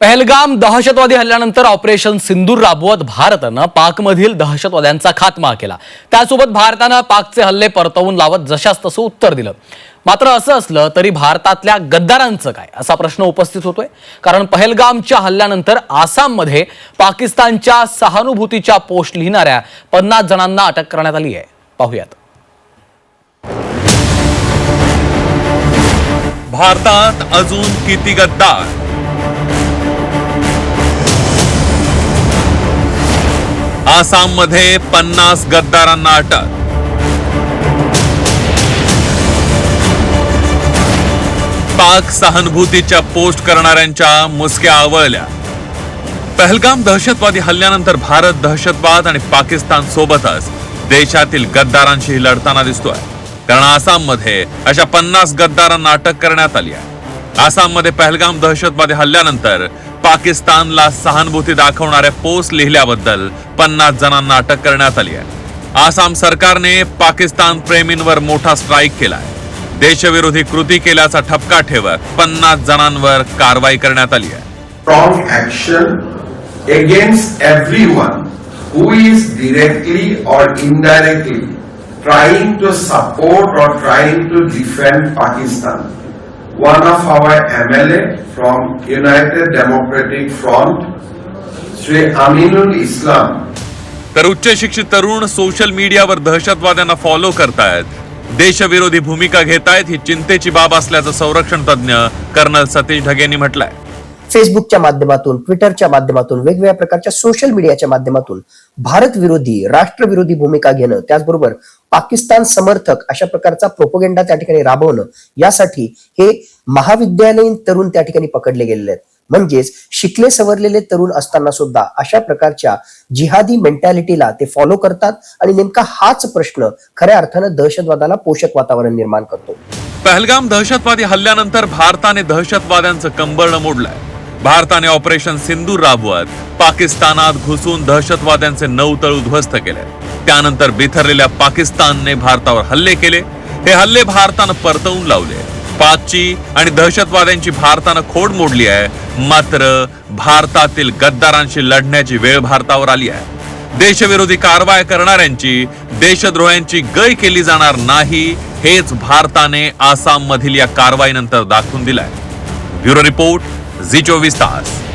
पहलगाम दहशतवादी हल्ल्यानंतर ऑपरेशन सिंदूर राबवत भारतानं पाकमधील दहशतवाद्यांचा खात्मा केला. त्यासोबत भारतानं पाकचे हल्ले परतवून लावत जशास तसं उत्तर दिलं. मात्र असं असलं तरी भारतातल्या गद्दारांचं काय? असा प्रश्न उपस्थित होतोय. कारण पहलगामच्या हल्ल्यानंतर आसाममध्ये पाकिस्तानच्या सहानुभूतीच्या पोस्ट लिहिणाऱ्या पन्नास जणांना अटक करण्यात आली आहे. पाहूयात. भारतात अजून किती गद्दार? आसाममध्ये पन्नास गद्दारांना अटक. पाक सहानुभूतीच्या पोस्ट करणाऱ्यांच्या मुसक्या आवळल्या. पहलगाम दहशतवादी हल्ल्यानंतर भारत दहशतवाद आणि पाकिस्तान सोबतच देशातील गद्दारांशीही लढताना दिसतोय. कारण आसाममध्ये अशा पन्नास गद्दारांना अटक करण्यात आली आहे. आसाममध्ये पहलगाम दहशतवादी हल्ल्यानंतर पाकिस्तानला सहानुभूती दाखवणाऱ्या पोस्ट लिहिल्याबद्दल पन्नास जणांना अटक करण्यात आली आहे. आसाम सरकारने पाकिस्तान प्रेमींवर मोठा स्ट्राईक केलाय. देशविरोधी कृती केल्याचा ठपका ठेवत पन्नास जणांवर कारवाई करण्यात आली आहे. Strong action against everyone who is directly or indirectly trying to support or trying to defend Pakistan. One of our MLA from United Democratic Front, Sri Aminul Islam, तर उच्च शिक्षित तरुण सोशल मीडियावर दहशतवाद्यांना फॉलो करतायत. देशविरोधी भूमिका घेतायत ही चिंतेची बाब असल्याचं संरक्षण तज्ञ कर्नल सतीश ढगेंनी म्हटलंय. फेसबुकच्या माध्यमातून ट्विटरच्या माध्यमातून वेगवेगळ्या प्रकारच्या सोशल मीडियाच्या माध्यमातून भारत विरोधी राष्ट्रविरोधी भूमिका घेणं त्याचबरोबर पाकिस्तान समर्थक अशा प्रकारचा प्रोपोगेंडा त्या ठिकाणी राबवणं यासाठी हे महाविद्यालयीन तरुण त्या ठिकाणी पकडले गेलेले आहेत. म्हणजेच शिकले सवरलेले तरुण असताना सुद्धा अशा प्रकारच्या जिहादी मेंटॅलिटीला ते फॉलो करतात आणि नेमका हाच प्रश्न खऱ्या अर्थानं दहशतवादाला पोषक वातावरण निर्माण करतो. पहलगाम दहशतवादी हल्ल्यानंतर भारताने दहशतवाद्यांचं कंबरनं मोडलंय. भारताने ऑपरेशन सिंधू राबवत पाकिस्तानात घुसून दहशतवाद्यांचे नऊ तळ उद्ध्वस्त केले. त्यानंतर बिथरलेल्या पाकिस्तानने भारतावर हल्ले केले. हे हल्ले भारतानं परतवून लावले. पाचची आणि दहशतवाद्यांची भारतानं खोड मोडली आहे. मात्र भारतातील गद्दारांशी लढण्याची वेळ भारतावर आली आहे. देशविरोधी कारवाया करणाऱ्यांची देशद्रोह्यांची गय केली जाणार नाही हेच भारताने आसाम मधील या कारवाईनंतर दाखवून दिलाय. Bureau report Zici-o stars.